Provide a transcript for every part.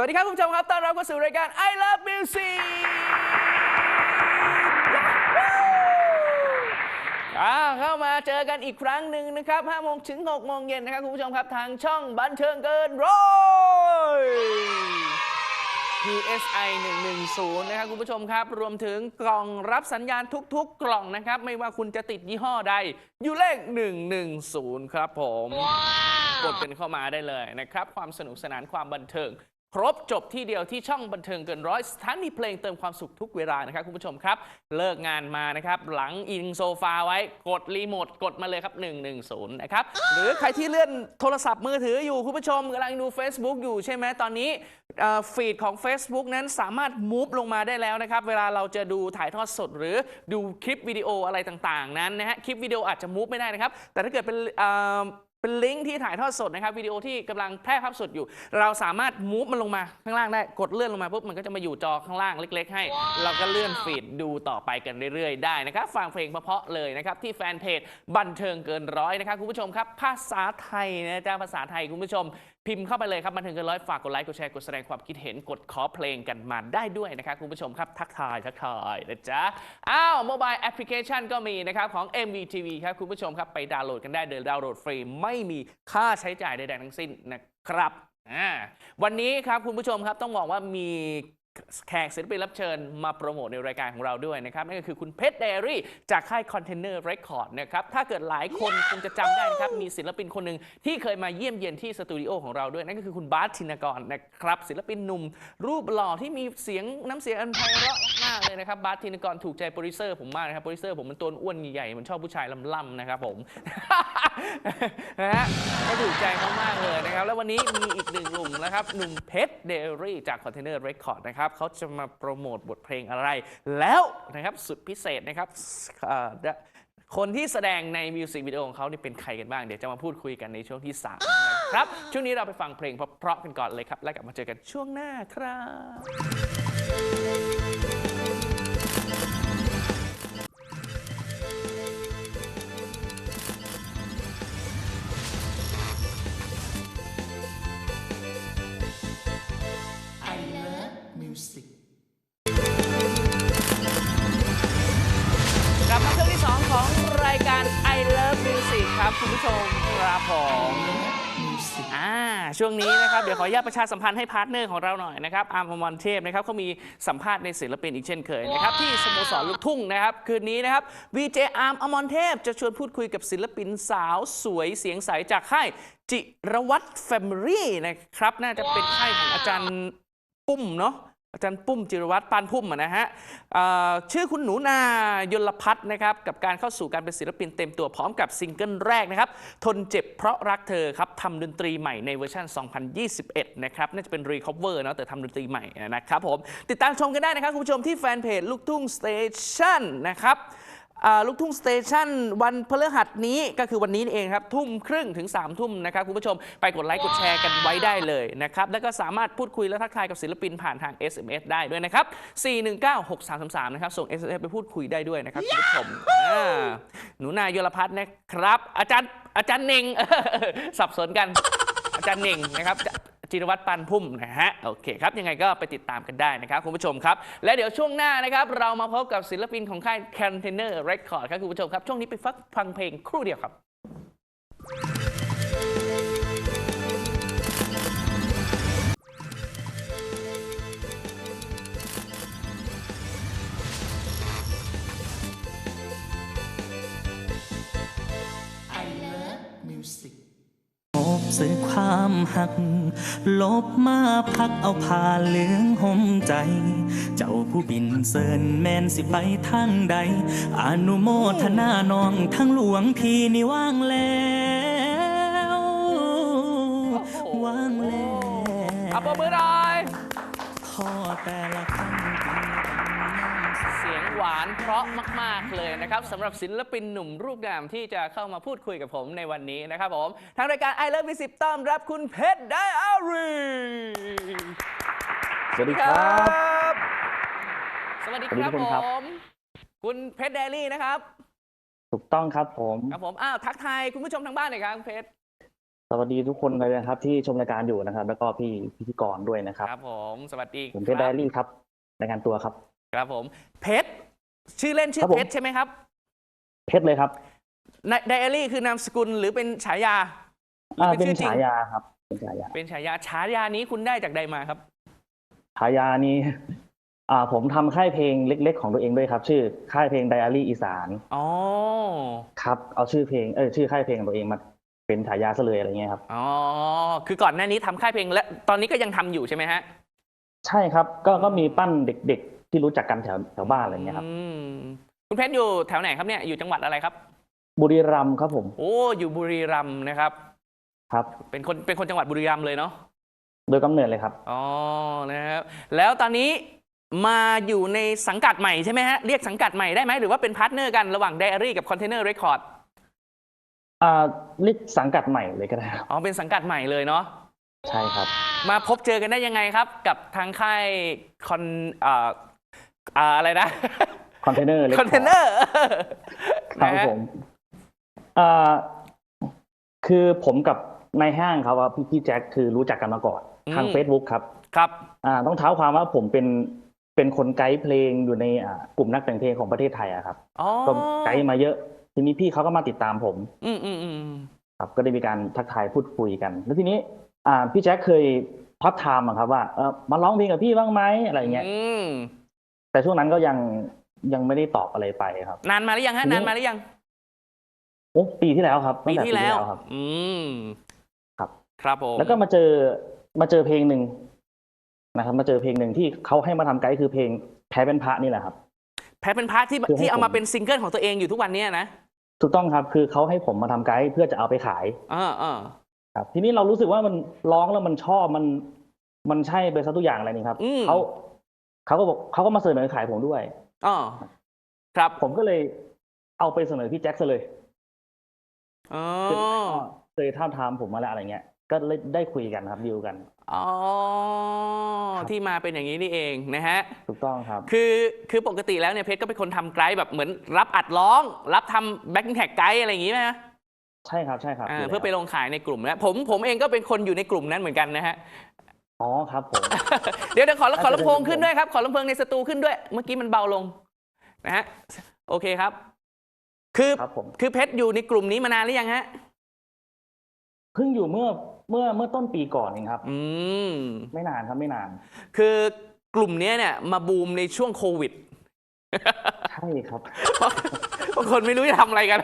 วัสดีครับคุณผู้ชมครับ ต้อนรับเข้าสู่รายการ I Love Music อ่าเข้ามาเจอกันอีกครั้งหนึ่งนะครับ5โมงถึง6โมงเย็นนะครับคุณผู้ชมครับ ทางช่องบันเทิงเกินร้อย PSI 110 นะครับคุณผู้ชมครับ รวมถึงกล่องรับสัญญาณทุก ๆ กล่องนะครับ ไม่ว่าคุณจะติดยี่ห้อใด อยู่เลข 110 ครับผม กดกันเข้ามาได้เลยนะครับ ความสนุกสนานความบันเทิง ครบจบที่เดียวที่ช่องบันเทิงเกินร้อยสถานีเพลงเติมความสุขทุกเวลานะครับคุณผู้ชมครับ เลิกงานมานะครับ หลังอิงโซฟาไว้กดรีโมทกดมาเลยครับ 110 นะครับ หรือใครที่เลื่อนโทรศัพท์มือถืออยู่ คุณผู้ชมกำลังดู Facebook อยู่ใช่ไหมตอนนี้ฟีดของ Facebook นั้นสามารถมูฟลงมาได้แล้วนะครับ เวลาเราจะดูถ่ายทอดสด หรือดูคลิปวิดีโออะไรต่างๆ นั้นนะฮะคลิปวิดีโออาจจะมูฟไม่ได้นะครับแต่ถ้าเกิดเป็น เอ่อเป็นลิงก์ที่ถ่ายทอดสดนะครับวิดีโอที่กำลังแพร่ภาพสดอยู่ เราสามารถมูฟมันลงมาข้างล่างได้กดเลื่อนลงมาปุ๊บมันก็จะมาอยู่จอข้างล่างเล็ก ๆ ให้ เราก็เลื่อนฟีดดูต่อไปกันเรื่อยๆ ได้นะครับฟังเพลงเพราะๆเลยนะครับที่แฟนเพจบันเทิงเกินร้อยนะครับคุณผู้ชมครับ ภาษาไทยนะจ๊ะภาษาไทยคุณผู้ชมพิมพ์เข้าไปเลยครับบันเทิงเกินร้อยฝากกดไลค์กดแชร์กดแสดงความคิดเห็นกดขอเพลงกันมาได้ด้วยนะครับคุณผู้ชมครับทักทายทักทายนะจ๊ะอ้าวโมบายแอปพลิเคชันก็มีนะครับของ MVTV ครับคุณผู้ชมครับไปดาวน์โหลดกันได้เดินดาวน์โหลดฟรีไม่มีค่าใช้จ่ายใดๆทั้งสิ้นนะครับอ่าวันนี้ครับคุณผู้ชมครับต้องบอกว่ามี แขกศิลปินรับเชิญมาโปรโมทในรายการของเราด้วยนะครับ นั่นก็คือคุณเพชรเดรี่จากค่าย Container Record นะครับ ถ้าเกิดหลายคนคงจะจำได้นะครับ มีศิลปินคนหนึ่งที่เคยมาเยี่ยมเยียนที่สตูดิโอของเราด้วย นั่นก็คือคุณบาสธินกรนะครับ ศิลปินหนุ่ม รูปหล่อที่มีเสียงน้ำเสียงอันไพเราะมากๆเลยนะครับบาสธินกรถูกใจโปรดิวเซอร์ผมมากนะครับโปรดิวเซอร์ผมมันตัวอ้วนใหญ่ๆมันชอบผู้ชายล่ำๆนะครับผม นะฮะก็ถูกใจเขามากเลยนะครับ แล้ววันนี้มีอีกหนึ่งหนุ่มนะครับ หนุ่มเพชรเดรี่จาก Container Record นะครับเขาจะมาโปรโมทบทเพลงอะไร แล้วนะครับสุดพิเศษนะครับเอ่อคนที่แสดงในมิวสิกวิดีโอของเขานี่เป็นใครกันบ้าง เดี๋ยวจะมาพูดคุยกันในช่วงที่3นะครับ ช่วงนี้เราไปฟังเพลงเพราะๆกันก่อนเลยครับ แล้วกลับมาเจอกันช่วงหน้าครับ ช่วงนี้นะครับ เดี๋ยวขออนุญาตประชาสัมพันธ์ให้พาร์ทเนอร์ของเราหน่อยนะครับ อาร์มอมรเทพนะครับเขามีสัมภาษณ์ในศิลปินอีกเช่นเคยนะครับที่สโมสรลูกทุ่งนะครับ คืนนี้นะครับ VJ อาร์มอมรเทพจะชวนพูดคุยกับศิลปินสาวสวยเสียงใสจากค่ายจิรวัตรแฟมิลี่นะครับ น่าจะเป็นค่ายของอาจารย์ปุ้มเนาะ อาจารย์ปุ้มจิรวัตรปานพุ่มนะฮะชื่อคุณหนูนายลพัฒน์นะครับกับการเข้าสู่การเป็นศิลปินเต็มตัวพร้อมกับซิงเกิลแรกนะครับ ทนเจ็บเพราะรักเธอครับทำดนตรีใหม่ในเวอร์ชัน 2021 นะครับน่าจะเป็นรีคอเวอร์เนาะแต่ทำดนตรีใหม่นะครับผม ติดตามชมกันได้นะครับ คุณผู้ชมที่แฟนเพจลูกทุ่งสเตชันนะครับ ลูกทุ่งสเตชันวันพฤหัสนี้ก็คือวันนี้นี่เองครับ ทุ่มครึ่งถึง3ามทุ่มนะครับ คุณผู้ชมไปกดไลค์กดแชร์กันไว้ได้เลยนะครับ แล้วก็สามารถพูดคุยและทักทายกับศิลปินผ่านทาง SMS ได้ด้วยนะครับ 4196333 นะครับ ส่ง SMS ไปพูดคุยได้ด้วยนะครับ คุณผู้ชมอ่าหนูนายยลพัฒน์นะครับ อาจารย์อาจารย์เน่งสับสนกันอาจารย์เน่งนะครับ จิรวัตรปันพุ่มนะฮะโอเคครับยังไงก็ไปติดตามกันได้นะครับคุณผู้ชมครับ และเดี๋ยวช่วงหน้านะครับ เรามาพบกับศิลปินของค่าย Container Record ครับคุณผู้ชมครับ ช่วงนี้ไปฟังฟังเพลงครู่เดียวครับ หัก ลบมาพักเอาผ้าเหลืองห่มใจ เจ้าผู้บินเซินแมนสิไปทางใด อนุโมทนาน้องทั้งหลวงพี่นี่ว่างแล้วว่างแล้วอัปปมือหน่อยข้อแต่ละคำกินกันน้ำ เสียงหวานเพราะมาก ๆ เลยนะครับสำหรับศิลปินหนุ่มรูปงามที่จะเข้ามาพูดคุยกับผมในวันนี้นะครับผมทางรายการ I Love Visit ต้อนรับคุณเพชรไดอารีสวัสดีครับบสวัสดีคสวัสดีรับทุกผคนครับมคุณเพชรเดลี่นะครับ ถูกต้องครับผมครับผมอ้าวทักทายคุณผู้ชมทางบ้านหน่อยครับคุณเพชรสวัสดีทุกคนเลยนะครับ ที่ชมรายการอยู่นะครับ แล้วก็พี่พิธีกรด้วยนะครับครับผมสวัสดีผมเพชรไดอารี่ครับรายงานตัวครับ ครับผมเพชรชื่อเล่นชื่ครัอบผม เพชรใช่ไหมครับเพชรเลยครับในไดอารี่คือนามสกุลหรือเป็นฉายาหรือ่าอเป็นชื่อจริง ฉายาครับ เป็นฉายาเป็นฉายาฉายานี้คุณได้จากใดมาครับ ฉายานี้ อ่า ผมทำค่ายเพลงเล็ก ๆ ของตัวเองด้วยครับ ชื่อค่ายเพลงไดอารี่อีสานอ๋อ ครับ เอาชื่อเพลงเออชื่อค่ายเพลงของตัวเองมาเป็นฉายาซะเลยอะไรเงี้ยครับ อ๋อ คือก่อนหน้านี้ทำค่ายเพลงและตอนนี้ก็ยังทำอยู่ใช่ไหมฮะ ใช่ครับ ก็ก็มีปั้นเด็กๆ ที่รู้จักกันแถวแถวบ้านอะไรเงี้ยครับอืมคุณเพชรอยู่แถวไหนครับเนี่ยอยู่จังหวัดอะไรครับ บุรีรัมย์ครับผม โอ้อยู่บุรีรัมย์นะครับ ครับ เป็นคนเป็นคนจังหวัดบุรีรัมย์เลยเนาะโดยกำเนิดเลยครับ อ๋อนะครับแล้วตอนนี้มาอยู่ในสังกัดใหม่ใช่ไหมฮะเรียกสังกัดใหม่ได้ไหมหรือว่าเป็นพาร์ทเนอร์กันระหว่าง Diary กับ Container Record อ่าเรียกสังกัดใหม่เลยก็ได้ครับอ๋อเป็นสังกัดใหม่เลยเนาะใช่ครับ มาพบเจอกันได้ยังไงครับ กับทางค่ายคอน อ่าอ่าอะไรนะ คอนเทนเนอร์คอนเทนเนอร์ครับผมอ่าคือผมกับนายห้างครับว่าพี่พี่แจ็คคือรู้จักกันมาก่อน ทาง Facebook ครับ ครับอ่าต้องเท้าความว่าผมเป็นเป็นคนไกด์เพลงอยู่ในอ่ากลุ่มนักแต่งเพลงของประเทศไทยอะครับ อ๋อก็ไกด์มาเยอะ ทีนี้พี่เขาก็มาติดตามผม อืมอืมอืมครับก็ได้มีการทักทายพูดคุยกัน แล้วทีนี้อ่าพี่แจ็คเคยพับไทม์อะครับว่าเออมาร้องเพลงกับพี่บ้างไหมอะไรเงี้ย อืม แต่ช่วงนั้นก็ยังยังไม่ได้ตอบอะไรไปครับ นานมาหรือยังฮะทีนี้นานมาหรือยังโอ้ปีที่แล้วครับตั้ปีงแต่ที่แล้วครับ อืมครับครับผมแล้วก็มาเจอมาเจอเพลงหนึ่งนะครับ มาเจอเพลงหนึ่งที่เขาให้มาทำไกด์คือเพลงแพ้เป็นพระนี่แหละครับ แพ้เป็นพาร์ทที่คือให้ที่เอามาผมเป็นซิงเกิลของตัวเองอยู่ทุกวันเนี้ยนะถูกต้องครับ คือเขาให้ผมมาทำไกด์เพื่อจะเอาไปขายอ่าอ่าครับ ทีนี้เรารู้สึกว่ามันร้องแล้วมันชอบมันมันใช่ไปซะทุกอย่างอะไรนี่ครับอืมเขา เขาก็บอกเขาก็มาเสนอขายผมด้วยอ๋อครับผมก็เลยเอาไปเสนอพี่แจ็คซะเลยอ๋อเคยท้าบทามผมมาแล้วอะไรเงี้ย ก็เลยได้คุยกันครับดีลกันอ๋อครับที่มาเป็นอย่างนี้นี่เองนะฮะถูกต้องครับ คือคือปกติแล้วเนี่ยเพชรก็เป็นคนทำไกด์แบบเหมือนรับอัดร้อง รับทำแบ็คแท็กไกด์อะไรอย่างนี้ไหมฮะใช่ครับใช่ครับอ่ายู่แล้วเพื่อไปลงขายในกลุ่มนะผมผมเองก็เป็นคนอยู่ในกลุ่มนั้นเหมือนกันนะฮะ อ๋อครับผม เดี๋ยวเดี๋ยวขอขอน่าจะลำโพงเป็นขึ้นด้วยครับ ขอลำโพงในสตูขึ้นด้วย เมื่อกี้มันเบาลงนะฮะโอเคครับ คือครับผม คือเพชรอยู่ในกลุ่มนี้มานานหรือยังฮะ เพิ่งอยู่เมื่อเมื่อเมื่อต้นปีก่อนเองครับ อืม ไม่นานครับไม่นาน คือกลุ่มเนี้ยเนี่ยมาบูมในช่วงโควิด ใช่ครับบางคนไม่รู้จะทำอะไรกัน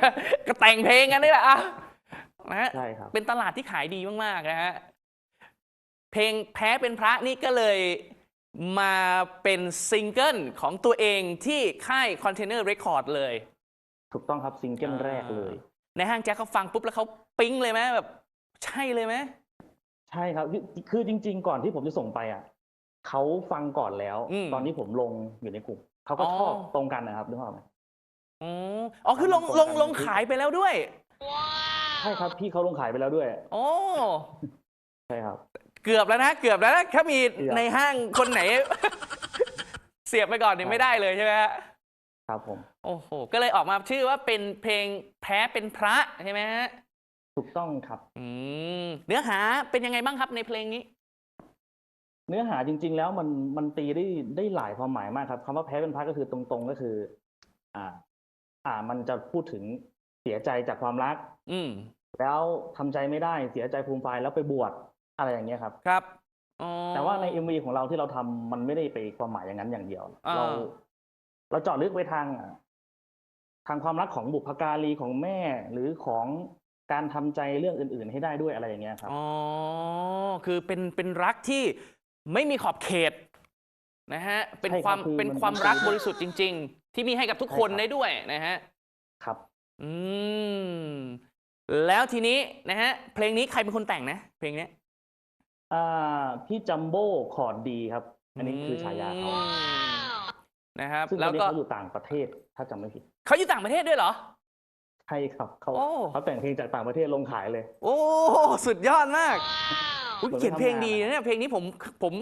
ก็แต่งเพลงกันนี่แหละอะนะฮะใช่ครับ เป็นตลาดที่ขายดีมากๆนะฮะ เพลงแพ้เป็นพระนี่ก็เลยมาเป็นซิงเกิลของตัวเองที่ค่าย Container Record เลย ถูกต้องครับซิงเกิลแรกเลย ในห้างแจ็คเขาฟังปุ๊บแล้วเขาปิ๊งเลยไหมแบบ ใช่เลยไหมใช่ครับคือคือจริง ๆ ก่อนที่ผมจะส่งไปอะเขาฟังก่อนแล้ว ตอนที่ผมลงอยู่ในกลุ่มเขาก็ชอบตรงกันนะครับนึกออกไหมอ๋ออ๋อคือลงลงลงขายไปแล้วด้วยใช่ครับพี่เขาลงขายไปแล้วด้วย โอ้ใช่ครับ เกือบแล้วนะ เกือบแล้วนะถ้ามีเกือบในห้างคนไหน เสียบไปก่อนเนี่ยไม่ได้เลยใช่ไหมฮะครับผม โอ้โห ก็เลยออกมาชื่อว่าเป็นเพลงแพ้เป็นพระใช่ไหมฮะ ถูกต้องครับ อืม เนื้อหาเป็นยังไงบ้างครับในเพลงนี้ เนื้อหาจริง ๆ แล้วมันมันตีได้ได้หลายความหมายมากครับคำว่าแพ้เป็นพระก็คือตรงๆ ก็คือ อ่า อ่า มันจะพูดถึงเสียใจจากความรัก อืม แล้วทำใจไม่ได้เสียใจภูมิไฟแล้วไปบวช อะไรอย่างเงี้ยครับ ครับอ๋อ แต่ว่าใน MV ของเราที่เราทำมันไม่ได้ไปความหมายอย่างนั้นอย่างเดียว อ่า เรา เราเจาะลึกไปทางอะทางความรักของบุพการีของแม่ หรือของการทำใจเรื่องอื่น ๆ ให้ได้ด้วยอะไรอย่างเงี้ยครับ อ๋อ คือเป็นเป็นรักที่ไม่มีขอบเขตนะฮะ เป็นใช่ครับความคือเป็นมันความมันรักคือบริสุทธิ์จริง ๆ ที่มีให้กับทุกคนใช่ครับ ได้ด้วยนะฮะ ครับ อืม แล้วทีนี้นะฮะ เพลงนี้ใครเป็นคนแต่งนะ เพลงเนี้ย อ่าพี่จัมโบ้คอร์ดดีครับ อันนี้คือฉายาเขาอืมนะครับ ซึ่งตแล้อวนนี้ก็เขาอยู่ต่างประเทศถ้าจำไม่ผิดเขาอยู่ต่างประเทศด้วยเหรอ ใช่ครับเขาโอ้ เขาแต่งเพลงจากต่างประเทศลงขายเลย โอ้สุดยอดมากอุ๊ยเหมือนไปเขียนเพลงดีทำงานนะเนี่ยเพลงนี้ผมผม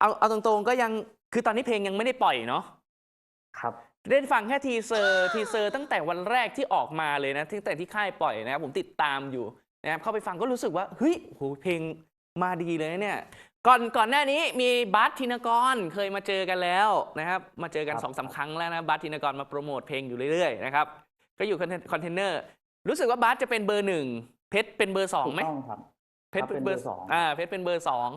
เอาเอาตรงๆก็ยังคือตอนนี้เพลงยังไม่ได้ปล่อยเนาะ ครับ ได้ฟังแค่ทีเซอร์ทีเซอร์ตั้งแต่วันแรกที่ออกมาเลยนะตั้งแต่ที่ค่ายปล่อยนะครับผมติดตามอยู่นะครับเข้าไปฟังก็รู้สึกว่าเฮ้ยโหเพลง มาดีเลยนะเนี่ย ก่อนก่อนหน้านี้มีบาสธินกรเคยมาเจอกันแล้วนะครับมาเจอกันครับสองสามครั้งแล้วนะบาสธินกรมาโปรโมทเพลงอยู่เรื่อยๆนะครับก็อยู่คอนเทนเนอร์รู้สึกว่าบาสจะเป็นเบอร์หนึ่งเพชรเป็นเบอร์สองถูกไหมต้องครับเพชรครับเป็นเบอร์เบอร์สองอ่าเพชรเป็นเบอร์สอง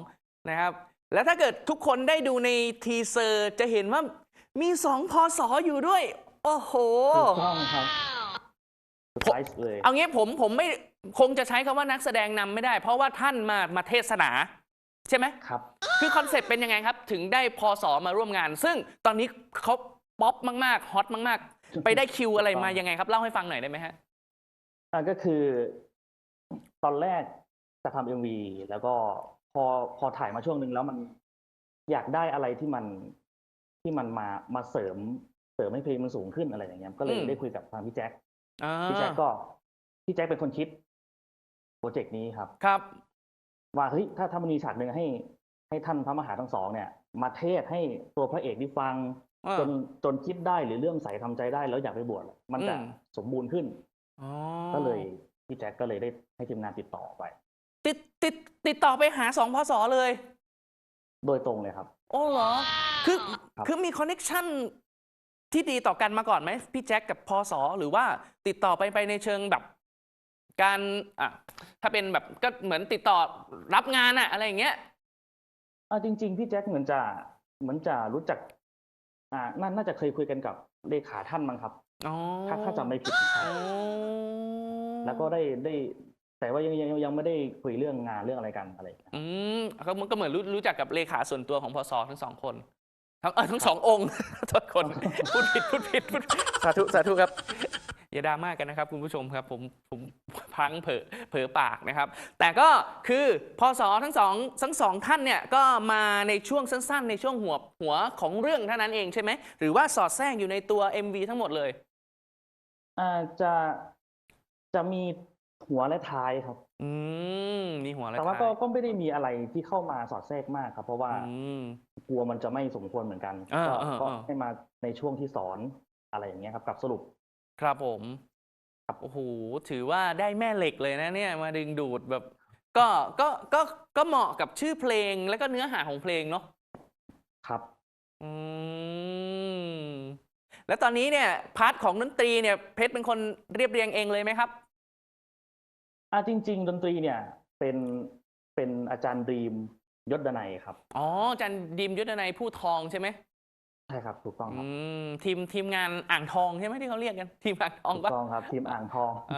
นะครับ แล้วถ้าเกิดทุกคนได้ดูในทีเซอร์จะเห็นว่ามีสองพศอยู่ด้วย โอ้โหถูกต้องครับเซอร์ ไพรส์เลยเอางี้ผมผมไม่คงจะใช้คำว่านักแสดงนำไม่ได้ เพราะว่าท่านมามาเทศนา ใช่ไหมครับ คือคอนเซ็ปต์เป็นยังไงครับ ถึงได้พศมาร่วมงาน ซึ่งตอนนี้เขาป๊อปมาก ๆ ฮอตมาก ๆ ไปได้คิวอะไรมายังไงครับ เล่าให้ฟังหน่อยได้ไหมฮะอ่าก็คือ ตอนแรกจะทำเอ็มวีแล้วก็พอพอถ่ายมาช่วงหนึ่งแล้วมันอยากได้อะไรที่มันที่มันมามาเสริม เสริมให้เพลงมันสูงขึ้นอะไรอย่างเงี้ยก็เลยอืมได้คุยกับทางพี่แจ็ค อ่าพี่แจ็คก็พี่แจ็คเป็นคนคิดโปรเจกต์นี้ครับ ครับ ว่าเฮ้ยถ้าถ้ามันมีฉากหนึ่งให้ ให้ท่านพระมหาทั้งสองเนี่ย มาเทศให้ตัวพระเอกได้ฟัง อ่าจนจนคิดได้หรือเรื่องใส่ทำใจได้แล้วอยากไปบวชมันจะอืม สมบูรณ์ขึ้น อ๋อก็เลยพี่แจ็คก็เลยได้ให้ทีมงานติดต่อไป ติดติดติดต่อไปหาสองพศเลย โดยตรงเลยครับ โอ้เหรอ คือ ครับ คือมีคอนเน็ชัน ที่ดีต่อกันมาก่อนไหมพี่แจ็คกับพศหรือว่าติดต่อไปไปในเชิงแบบการอะถ้าเป็นแบบก็เหมือนติดต่อรับงานอะอะไรอย่างเงี้ยอ่าจริง ๆ พี่แจ็คเหมือนจะเหมือนจะรู้จัก อ่าน่าน่าจะเคยคุยกันกับเลขาท่านมั้งครับอ๋อถ้าถ้าจำไม่ผิดนะครับอ๋อแล้วก็ได้ได้แต่ว่ายังยังยังไม่ได้คุยเรื่องงานเรื่องอะไรกันอะไรอย่างเงี้ยอืมก็มันก็เหมือนรู้รู้จักกับเลขาส่วนตัวของพศทั้งสองคน ทั้งเออทั้งสององค์โทษคนพูดผิดพูดผิดพูดสาธุสาธุครับ อย่าดราม่ากันนะครับคุณผู้ชมครับผมผมพังเผลอเผลอปากนะครับ แต่ก็คือพศทั้งสองทั้งสองท่านเนี่ยก็มาในช่วงสั้น ๆ ในช่วงหัวหัวของเรื่องเท่านั้นเองใช่ไหมหรือว่าสอดแทรกอยู่ในตัว MV ทั้งหมดเลย อ่าจะจะมี หัวและท้ายครับ อืมมีหัวและแต่ว่าท้ายก็ก็ไม่ได้มีอะไรที่เข้ามาสอดแทรกมากครับ เพราะว่า อืม กลัวมันจะไม่สมควรเหมือนกันอ่าก็อ่าก็อ่า ให้มาในช่วงที่สอนอะไรอย่างเงี้ยครับกับสรุป ครับผมครับ โอ้โหถือว่าได้แม่เหล็กเลยนะเนี่ยมาดึงดูดแบบ ก็ก็ก็ก็เหมาะกับชื่อเพลงแล้วก็เนื้อหาของเพลงเนาะ ครับ อืม แล้วตอนนี้เนี่ยพาร์ทของดนตรีเนี่ยเพชรเป็นคนเรียบเรียงเองเลยไหมครับ อ่าจริง ๆ ดนตรีเนี่ยเป็นเป็นอาจารย์ดรีมยศดนัยครับอ๋ออาจันดิมยุทธนายผู้ทองใช่ไหมใช่ครับถูกต้องคอืรับมทีมทีมงานอ่างทองใช่ไหมที่เขาเรียกกัน ทีมอ่างทองถูกปะ ต้องครับทีมอ่างทอง เอ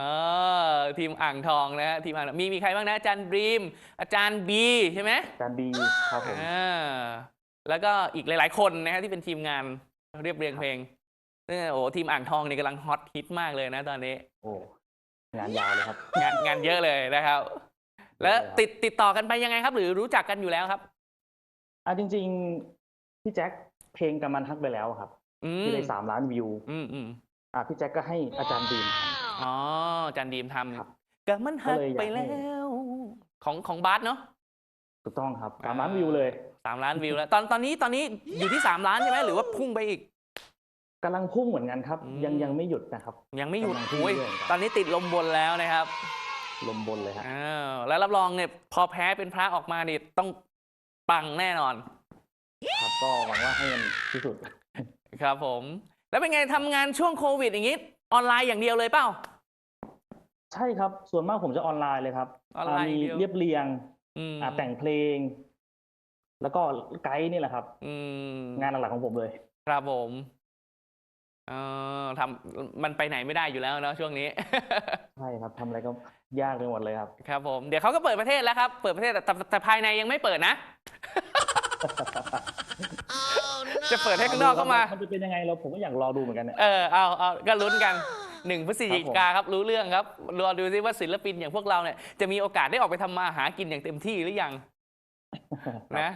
อทีมอ่างทองนะฮะทีมอ่างมีมีใครบ้างนะอาจารย์ดรีม อาจารย์บีใช่ไหมอาจารย์บีครับผม อ่าแล้วก็อีกหลาย ๆ คนนะฮะที่เป็นทีมงานเรียบเรียงเพลงเนี่ยโอ้ทีมอ่างทองนี่กำลังฮอตฮิตมากเลยนะตอนนี้ โอ้ งานยาวเลยครับ งานงานเยอะเลยนะครับ แล้วเยอะเลยครับติดติดต่อกันไปยังไงครับ หรือรู้จักกันอยู่แล้วครับอ่าจริง ๆ พี่แจ็คเพลงกำมันฮักไปแล้วครับอืมที่ได้สามล้านวิว อืมอืมอ่าพี่แจ็คก็ให้อาจารย์ดีมทอ๋ออาจารย์ดีมทครับำกับมันหักก็เลยอยากไปให้แล้ว ของของบาสเนาะำถูกต้องครับสามล้านวิวเลยสามล้านวิวแล้ว ตอนตอนนี้ตอนนี้อยู่ที่สามล้านใช่ไหมหรือว่าพุ่งไปอีก กำลังพุ่งเหมือนกันครับอืมยังยังไม่หยุดนะครับ ยังไม่หยุดกำลังพุ่งโอ้ยเรื่อยๆครับ ตอนนี้ติดลมบนแล้วนะครับลมบนเลยฮะ อ้าวแล้วรับรองเนี่ยพอแพ้เป็นพระออกมาเนี่ยต้องปังแน่นอน ครับก็หวังว่าให้มันที่สุด ครับผม แล้วเป็นไงทำงานช่วงโควิดอย่างนี้ ออนไลน์อย่างเดียวเลยเปล่า ใช่ครับ ส่วนมากผมจะออนไลน์เลยครับออนไลน์มีอย่างเดียว เรียบเรียงอืมอ่าแต่งเพลง แล้วก็ไกด์นี่แหละครับ อืมงานหลักๆของผมเลย ครับผม เออทำมันไปไหนไม่ได้อยู่แล้วเนาะช่วงนี้ ใช่ครับทำอะไรก็ยากไปหมดเลยครับ ครับผมเดี๋ยวเขาก็เปิดประเทศแล้วครับ เปิดประเทศแต่แต่แต่ภายในยังไม่เปิดนะ จะเปิดให้ข้างนอกเข้ามา นจะเป็นยังไงเราผมก็อยากรอดูเหมือนกันเนี่ย เออเอาเอาก็ลุ้นกันหนึ่งพฤศจิครับผมกาครับรู้เรื่องครับรอดูซิว่าศิลปินอย่างพวกเราเนี่ยจะมีโอกาสได้ออกไปทำมาหากินอย่างเต็มที่หรือยัง นะ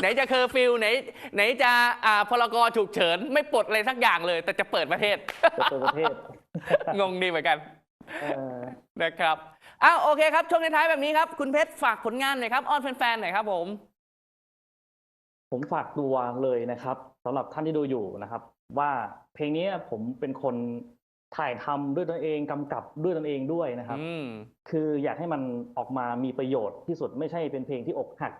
ไหนจะเคอร์ฟิวไหนไหนจะอ่าพลกรฉุกเฉิน ไม่ปลดอะไรสักอย่างเลย แต่จะเปิดประเทศ จะเปิดประเทศงงดีเหมือนกันเออนะครับอ้าวโอเคครับช่วงท้ายๆแบบนี้ครับ คุณเพชรฝากผลงานหน่อยครับอ้อนแฟนๆหน่อยครับผม ผมฝากตัวเลยนะครับสำหรับท่านที่ดูอยู่นะครับ ว่าเพลงนี้ผมเป็นคนถ่ายทำด้วยตนเองกำกับด้วยตนเองด้วยนะครับ อืม คืออยากให้มันออกมามีประโยชน์ที่สุดไม่ใช่เป็นเพลงที่อกหัก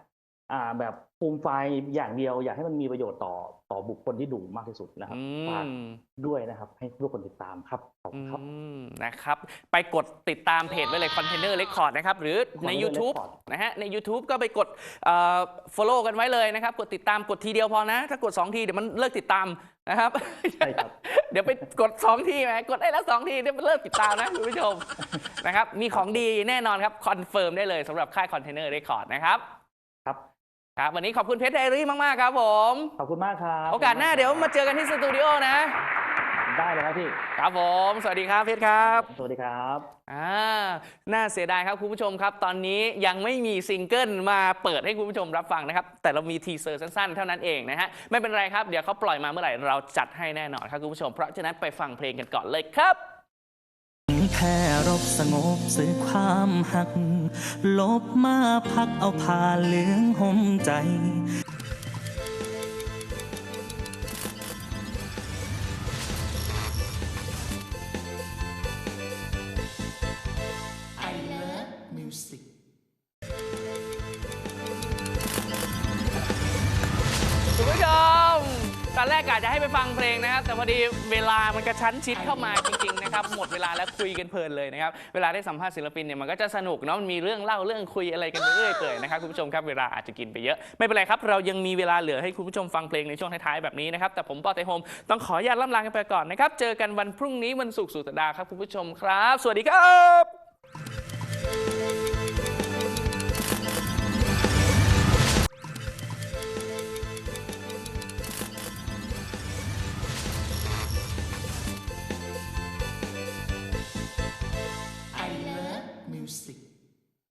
อ่าแบบ ภูมิไฟล์อย่างเดียวอยากให้มันมีประโยชน์ต่อต่อบุคคลที่ดูมากที่สุดนะครับอืฝากมด้วยนะครับให้ทุกคนติดตามครับขอบคุณครับอืมนะครับ ไปกดติดตามเพจไว้เลย Container Record นะครับ หรือใน Container YouTube Record นะฮะใน YouTube ก็ไปกดเอ่อ follow กันไว้เลยนะครับ กดติดตามกดทีเดียวพอนะ ถ้ากด 2 ทีเดี๋ยวมันเลิกติดตามนะครับใช่ครับ เดี๋ยวไปกด 2 ทีไหมกดได้แล้ว 2 ทีเดี๋ยวมันเลิกติดตามนะคุณผู้ชมนะครับมีของดีแน่นอนครับคอนเฟิร์มได้เลยสำหรับค่าย Container Record นะครับครับ ครับวันนี้ขอบคุณเพชรไดรี่มาก ๆ ครับผม ขอบคุณมากครับโอกาสหน้าเดี๋ยวมาเจอกันที่สตูดิโอนะ ได้เลยครับพี่ ครับผม สวัสดีครับเพชรครับ สวัสดีครับอ่าน่าเสียดายครับคุณผู้ชมครับ ตอนนี้ยังไม่มีซิงเกิลมาเปิดให้คุณผู้ชมรับฟังนะครับ แต่เรามีทีเซอร์สั้น ๆ เท่านั้นเองนะฮะ ไม่เป็นไรครับ เดี๋ยวเขาปล่อยมาเมื่อไหร่เราจัดให้แน่นอนครับคุณผู้ชม เพราะฉะนั้นไปฟังเพลงกันก่อนเลยครับ แค่รบสงบสื่อความหัก ลบมาพักเอาผ่าเหลืองห่มใจ จะให้ไปฟังเพลงนะครับ แต่พอดีเวลามันกระชั้นชิดเข้ามาจริงๆนะครับ หมดเวลาแล้วคุยกันเพลินเลยนะครับ เวลาได้สัมภาษณ์ศิลปินเนี่ยมันก็จะสนุกเนาะ มันมีเรื่องเล่าเรื่องคุยอะไรกันไปเรื่อยเปื่อยนะครับคุณผู้ชมครับ เวลาอาจจะกินไปเยอะ ไม่เป็นไรครับ เรายังมีเวลาเหลือให้คุณผู้ชมฟังเพลงในช่วงท้ายๆแบบนี้นะครับ แต่ผมปอเตโฮมต้องขออนุญาตล่ำลากันไปก่อนนะครับ เจอกันวันพรุ่งนี้วันศุกร์สุดสัปดาห์ครับคุณผู้ชมครับ สวัสดีครับ